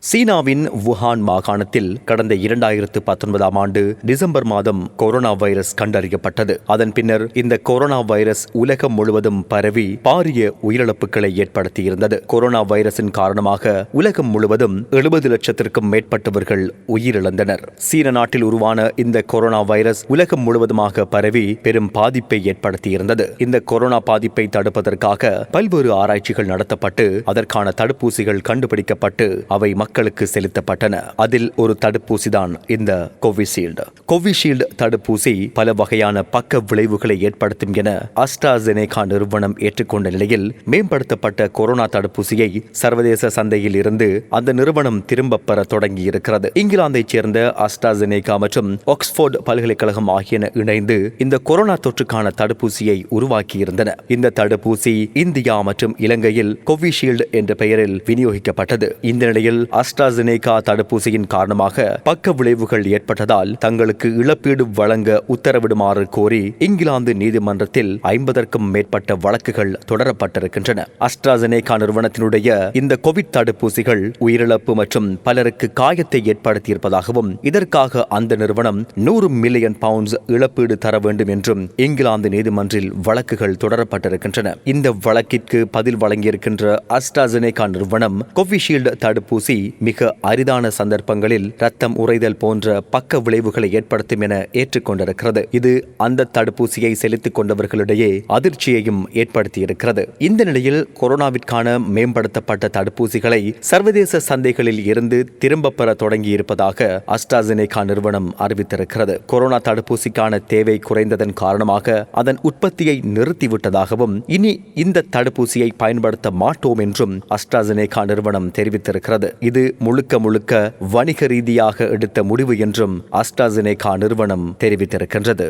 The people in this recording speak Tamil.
சீனாவின் வுஹான் மாகாணத்தில் கடந்த இரண்டாயிரத்து பத்தொன்பதாம் ஆண்டு டிசம்பர் மாதம் கொரோனா வைரஸ் கண்டறியப்பட்டது. அதன் பின்னர் இந்த கொரோனா வைரஸ் உலகம் முழுவதும் பரவி பாரிய உயிரிழப்புகளை ஏற்படுத்தியிருந்தது. கொரோனா வைரஸின் காரணமாக உலகம் முழுவதும் எழுபது லட்சத்திற்கும் மேற்பட்டவர்கள் உயிரிழந்தனர். சீன நாட்டில் உருவான இந்த கொரோனா வைரஸ் உலகம் முழுவதுமாக பரவி பெரும் பாதிப்பை ஏற்படுத்தியிருந்தது. இந்த கொரோனா பாதிப்பை தடுப்பதற்காக பல்வேறு ஆராய்ச்சிகள் நடத்தப்பட்டு அதற்கான தடுப்பூசிகள் கண்டுபிடிக்கப்பட்டு அவை மக்களுக்கு செலுத்தப்பட்டன. அதில் ஒரு தடுப்பூசிதான் இந்த கோவிஷீல்டு. கோவிஷீல்டு தடுப்பூசி பல வகையான பக்க விளைவுகளை ஏற்படுத்தும் என அஸ்டாசெனேகா நிறுவனம் ஏற்றுக்கொண்ட நிலையில் மேம்படுத்தப்பட்ட கொரோனா தடுப்பூசியை சர்வதேச சந்தையில் இருந்து அந்த நிறுவனம் திரும்ப பெற தொடங்கி இருக்கிறது இங்கிலாந்தைச் சேர்ந்த அஸ்டாசெனேகா மற்றும் ஆக்ஸ்போர்ட் பல்கலைக்கழகம் ஆகியன இணைந்து இந்த கொரோனா தொற்றுக்கான தடுப்பூசியை உருவாக்கியிருந்தன. இந்த தடுப்பூசி இந்தியா மற்றும் இலங்கையில் கோவிஷீல்டு என்ற பெயரில் விநியோகிக்கப்பட்டது. இந்த நிலையில் அஸ்ட்ராசெனேகா தடுப்பூசியின் காரணமாக பக்க விளைவுகள் ஏற்பட்டதால் தங்களுக்கு இழப்பீடு வழங்க உத்தரவிடுமாறு கோரி இங்கிலாந்து நீதிமன்றத்தில் ஐம்பதற்கும் மேற்பட்ட வழக்குகள் தொடரப்பட்டிருக்கின்றன. அஸ்ட்ராசெனேகா நிறுவனத்தினுடைய இந்த கோவிட் தடுப்பூசிகள் உயிரிழப்பு மற்றும் பலருக்கு காயத்தை ஏற்படுத்தியிருப்பதாகவும் இதற்காக அந்த நிறுவனம் நூறு மில்லியன் பவுண்ட்ஸ் இழப்பீடு தர வேண்டும் என்றும் இங்கிலாந்து நீதிமன்றில் வழக்குகள் தொடரப்பட்டிருக்கின்றன. இந்த வழக்கிற்கு பதில் வழங்கியிருக்கின்ற அஸ்ட்ராசெனேகா நிறுவனம் கோவிஷீல்டு தடுப்பூசி மிக அரிதான சந்தர்ப்பங்களில் ரத்தம் உறைதல் போன்ற பக்க விளைவுகளை ஏற்படுத்தும் என ஏற்றுக்கொண்டிருக்கிறது. இது அந்த தடுப்பூசியை செலுத்திக் கொண்டவர்களிடையே அதிர்ச்சியையும் ஏற்படுத்தியிருக்கிறது. இந்த நிலையில் கொரோனாவிற்கான மேம்படுத்தப்பட்ட தடுப்பூசிகளை சர்வதேச சந்தைகளில் இருந்து திரும்ப பெற தொடங்கியிருப்பதாக அஸ்ட்ராசெனேகா நிறுவனம் அறிவித்திருக்கிறது. கொரோனா தடுப்பூசிக்கான தேவை குறைந்ததன் காரணமாக அதன் உற்பத்தியை நிறுத்திவிட்டதாகவும் இனி இந்த தடுப்பூசியை பயன்படுத்த மாட்டோம் என்றும் அஸ்ட்ராசெனேகா நிறுவனம் தெரிவித்திருக்கிறது. இது முழுக்க முழுக்க வணிக ரீதியாக எடுத்த முடிவு என்றும் அஸ்டாசினேகா நிறுவனம் தெரிவித்திருக்கின்றது.